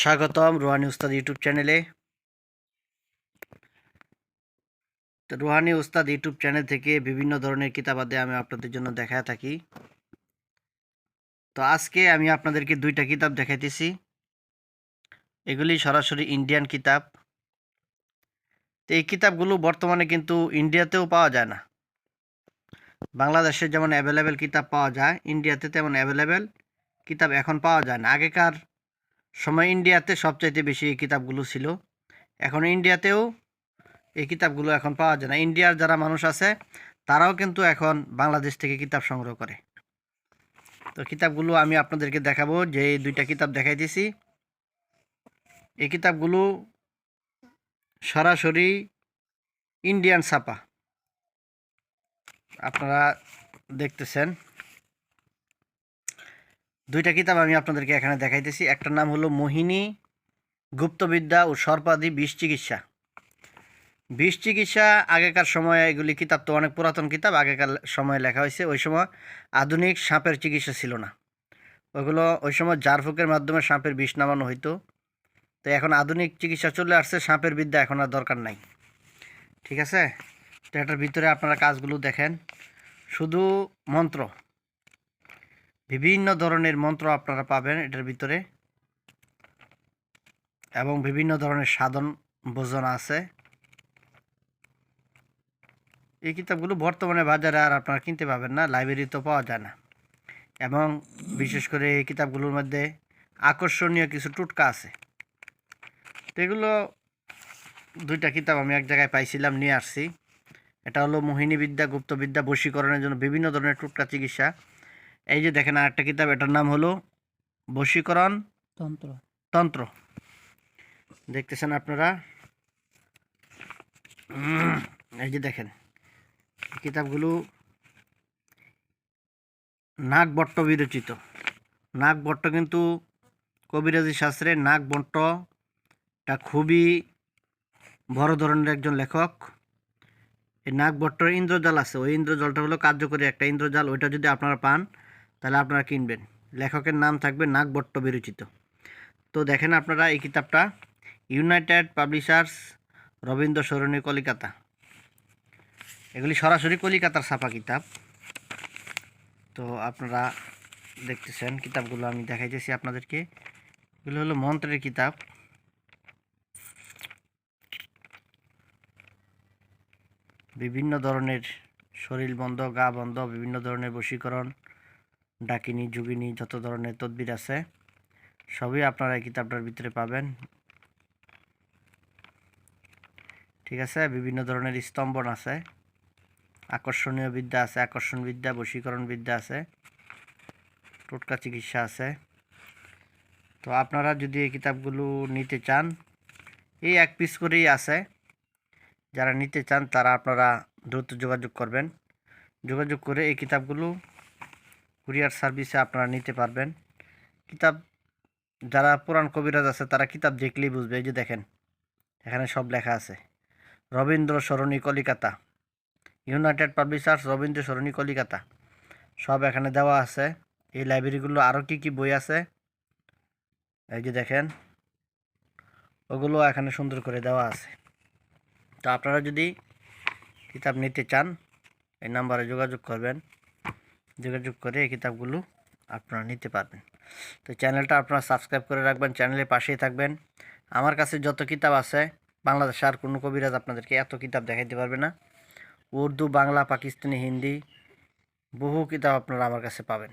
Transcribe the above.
স্বাগতম রুহানি উস্তাদ ইউটিউব চ্যানেলে। তো রুহানি উস্তাদ ইউটিউব চ্যানেল থেকে বিভিন্ন ধরনের কিতাবাদে আমি আপনাদের জন্য দেখায় থাকি। তো আজকে আমি আপনাদেরকে দুইটা কিতাব দেখাইতেছি। এগুলি সরাসরি ইন্ডিয়ান কিতাব। তো এই কিতাবগুলো বর্তমানে কিন্তু ইন্ডিয়াতেও পাওয়া যায় না। বাংলাদেশে যেমন অ্যাভেলেবেল কিতাব পাওয়া যায়, ইন্ডিয়াতে তেমন অ্যাভেলেবেল কিতাব এখন পাওয়া যায় না। আগেকার সময় ইন্ডিয়াতে সবচাইতে বেশি এই কিতাবগুলো ছিল। এখন ইন্ডিয়াতেও এই কিতাবগুলো এখন পাওয়া যায় না। ইন্ডিয়ার যারা মানুষ আছে, তারাও কিন্তু এখন বাংলাদেশ থেকে কিতাব সংগ্রহ করে। তো কিতাবগুলো আমি আপনাদেরকে দেখাবো, যে দুইটা কিতাব দেখাইতেছি এই কিতাবগুলো সরাসরি ইন্ডিয়ান ছাপা। আপনারা দেখতেছেন। দুইটা কিতাব আমি আপনাদেরকে এখানে দেখাইতেছি। একটার নাম হলো মোহিনী, গুপ্তবিদ্যা ও সর্পাদি বিষ চিকিৎসা। বিষ চিকিৎসা আগেকার সময়ে এগুলি কিতাব তো অনেক পুরাতন কিতাব, আগেকার সময়ে লেখা হয়েছে। ওই সময় আধুনিক সাপের চিকিৎসা ছিল না। ওইগুলো ওই সময় জারফুকের মাধ্যমে সাপের বিষ নামানো হইতো। তো এখন আধুনিক চিকিৎসা চলে আসছে, সাপের বিদ্যা এখন আর দরকার নাই। ঠিক আছে? তো এটার ভিতরে আপনারা কাজগুলো দেখেন। শুধু মন্ত্র। বিভিন্ন ধরনের মন্ত্র আপনারা পাবেন এটার ভিতরে। এবং বিভিন্ন ধরনের সাধন বোঝনা আছে। এই কিতাবগুলো বর্তমানে বাজারে আর আপনারা কিনতে পাবেন না লাইব্রেরিতেও পাওয়া যায় না। এবং বিশেষ করে এই কিতাবগুলোর মধ্যে আকর্ষণীয় কিছু টুটকা আছে। তো এগুলো দুইটা কিতাব আমি এক জায়গায় পাইছিলাম, নিয়ে আসছি। এটা হলো মোহিনী বিদ্যা গুপ্তবিদ্যা বশীকরণের জন্য বিভিন্ন ধরনের টুটকা চিকিৎসা। এই যে দেখেন আরেকটা কিতাব এটার নাম হলো বশীকরণ তন্ত্র। তন্ত্র। দেখতেছেন আপনারা? এই যে দেখেন এই কিতাবগুলো নাগবট্ট বিরচিত। নাগবট্ট কিন্তু কবিরাজি শাস্ত্রে নাগবট্টটা খুবই বড় ধরনের একজন লেখক। এই নাগবট্টর ইন্দ্রজাল আছে ওই ইন্দ্রজালটা হলো কার্যকরী একটা ইন্দ্রজাল ওইটা যদি আপনারা পান তাহলে আপনারা কিনবেন। লেখকের নাম থাকবে নাগবট্ট বিরচিত। তো দেখেন আপনারা এই কিতাবটা ইউনাইটেড পাবলিশার্স রবীন্দ্র সরণী, কলিকাতা। এগুলি সরাসরি কলিকাতার ছাপা কিতাব। তো আপনারা দেখতেছেন কিতাবগুলো, আমি দেখাইতেছি আপনাদেরকে। এগুলো হলো মন্ত্রের কিতাব। বিভিন্ন ধরনের শরীর বন্ধ, গা বন্ধ, বিভিন্ন ধরনের বশীকরণ ডাকিনী, যুগিনী, যত ধরনের তদবির আছে, সবই আপনারা এই কিতাবটার ভিতরে পাবেন। ঠিক আছে? বিভিন্ন ধরনের স্তম্ভন আছে। আকর্ষণীয় বিদ্যা আছে, আকর্ষণ বিদ্যা, বশীকরণ বিদ্যা আছে, টোটকা চিকিৎসা আছে। তো আপনারা যদি এই কিতাবগুলো নিতে চান, এই এক পিস করেই আছে। যারা নিতে চান, তারা আপনারা দ্রুত যোগাযোগ করবেন। যোগাযোগ করে এই কিতাবগুলো কুরিয়ার সার্ভিসে আপনারা নিতে পারবেন। কিতাব, যারা পুরাণ কবিরাজ আছে, তারা কিতাব দেখলেই বুঝবে। এই যে দেখেন, এখানে সব লেখা আছে। রবীন্দ্র সরণী কলিকাতা, ইউনাইটেড পাবলিশার্স রবীন্দ্র সরণী কলিকাতা, সব এখানে দেওয়া আছে। এই লাইব্রেরিগুলো আরও কি কি বই আছে? এই যে দেখেন, ওগুলো এখানে সুন্দর করে দেওয়া আছে। তো আপনারা যদি কিতাব নিতে চান, এই নাম্বারে যোগাযোগ করবেন। যোগাযোগ করে এই কিতাবগুলো আপনারা নিতে পারবেন। তো চ্যানেলটা আপনারা সাবস্ক্রাইব করে রাখবেন, চ্যানেলের পাশেই থাকবেন। আমার কাছে যত কিতাব আছে, বাংলাদেশ আর কোনো কবিরাজ আপনাদেরকে এত কিতাব দেখাইতে পারবে না। উর্দু, বাংলা, পাকিস্তানি, হিন্দি, বহু কিতাব আপনারা আমার কাছে পাবেন।